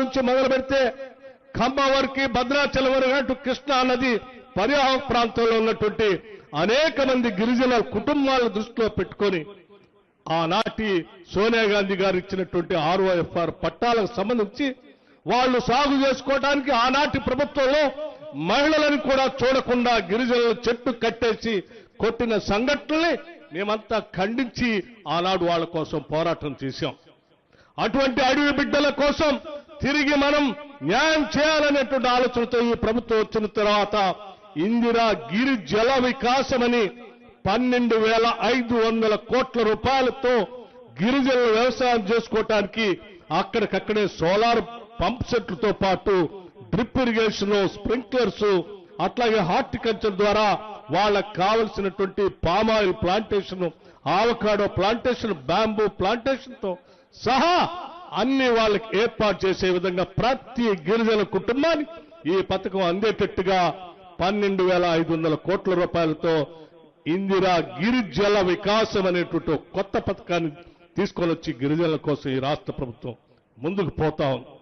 నుంచి మొదలు పెడితే ఖమ్మం వరకు భద్రాచలం వరకు అంటూ కృష్ణా నది పర్యావరణ ప్రాంతంలో ఉన్నటువంటి అనేక మంది గిరిజన కుటుంబాల దృష్టిలో పెట్టుకొని ఆనాటి సోనియా గాంధీ గారు ఇచ్చినటువంటి ఆర్ఓఎఫ్ఆర్ పట్టాలకు సంబంధించి వాళ్ళు సాగు చేసుకోవడానికి ఆనాటి ప్రభుత్వంలో మహిళలను కూడా చూడకుండా గిరిజనులు చెట్టు కట్టేసి కొట్టిన సంఘటనల్ని మేమంతా ఖండించి ఆనాడు వాళ్ళ కోసం పోరాటం చేశాం. అటువంటి అడవి బిడ్డల కోసం తిరిగి మనం న్యాయం చేయాలనేటువంటి ఆలోచనతో ఈ ప్రభుత్వం వచ్చిన తర్వాత ఇందిరా గిరి జల వికాసమని పన్నెండు వేల ఐదు వందల కోట్ల రూపాయలతో గిరిజనులు వ్యవసాయం చేసుకోవటానికి అక్కడికక్కడే సోలార్ పంప్ సెట్లతో పాటు డ్రిప్ ఇరిగేషన్ స్ప్రింక్లర్స్ అట్లాగే హార్టికల్చర్ ద్వారా వాళ్ళకు కావలసినటువంటి palm oil plantation avocado plantation bamboo ప్లాంటేషన్తో సహా అన్ని వాళ్ళకి ఏర్పాటు చేసే విధంగా ప్రతి గిరిజన కుటుంబానికి ఈ పథకం అందేటట్టుగా పన్నెండు వేల ఐదు వందల కోట్ల రూపాయలతో ఇందిరా గిరిజల వికాసం అనేటువంటి కొత్త పథకాన్ని తీసుకొని వచ్చి గిరిజనుల కోసం ఈ రాష్ట్ర ప్రభుత్వం ముందుకు పోతా ఉంది.